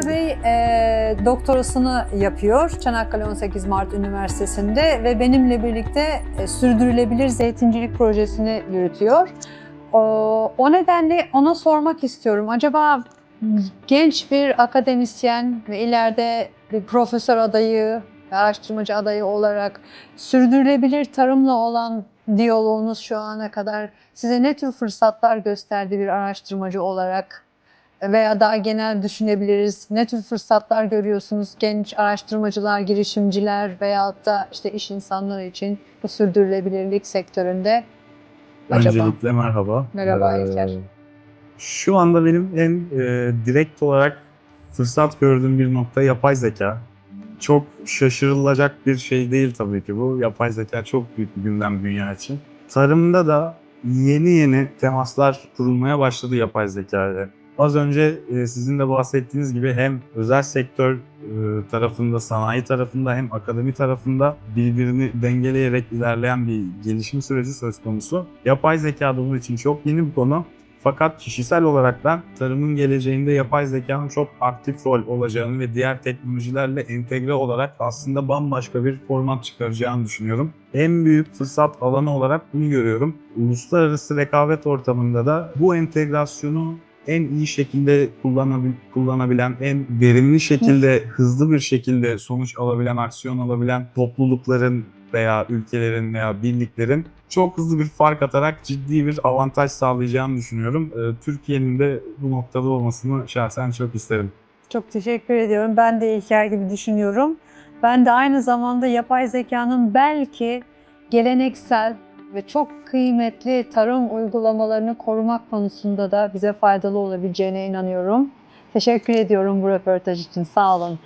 İlker Bey e, doktorasını yapıyor Çanakkale 18 Mart Üniversitesi'nde ve benimle birlikte e, sürdürülebilir zeytincilik projesini yürütüyor. O, o nedenle ona sormak istiyorum. Acaba genç bir akademisyen ve ileride bir profesör adayı, araştırmacı adayı olarak sürdürülebilir tarımla olan diyaloğunuz şu ana kadar size ne tür fırsatlar gösterdi bir araştırmacı olarak? Veya daha genel düşünebiliriz. Ne tür fırsatlar görüyorsunuz genç araştırmacılar, girişimciler veyahut da işte iş insanları için bu sürdürülebilirlik sektöründe? Acaba? Öncelikle merhaba. Merhaba Ee, İlker. Şu anda benim en e, direkt olarak fırsat gördüğüm bir nokta yapay zeka. Çok şaşırılacak bir şey değil tabii ki bu. Yapay zeka çok büyük bir gündem dünya için. Tarımda da yeni yeni temaslar kurulmaya başladı yapay zeka ile. Az önce e, sizin de bahsettiğiniz gibi hem özel sektör e, tarafında, sanayi tarafında hem akademi tarafında birbirini dengeleyerek ilerleyen bir gelişim süreci söz konusu. Yapay zeka da bunun için çok yeni bir konu. Fakat kişisel olarak ben tarımın geleceğinde yapay zekanın çok aktif rol olacağını ve diğer teknolojilerle entegre olarak aslında bambaşka bir format çıkaracağını düşünüyorum. En büyük fırsat alanı olarak bunu görüyorum. Uluslararası rekabet ortamında da bu entegrasyonu en iyi şekilde kullanabil, kullanabilen, en verimli şekilde, hızlı bir şekilde sonuç alabilen, aksiyon alabilen toplulukların veya ülkelerin veya birliklerin çok hızlı bir fark atarak ciddi bir avantaj sağlayacağını düşünüyorum. Ee, Türkiye'nin de bu noktada olmasını şahsen çok isterim. Çok teşekkür ediyorum. Ben de İlker gibi düşünüyorum. Ben de aynı zamanda yapay zekanın belki geleneksel ve çok kıymetli tarım uygulamalarını korumak konusunda da bize faydalı olabileceğine inanıyorum. Teşekkür ediyorum bu röportaj için. Sağ olun.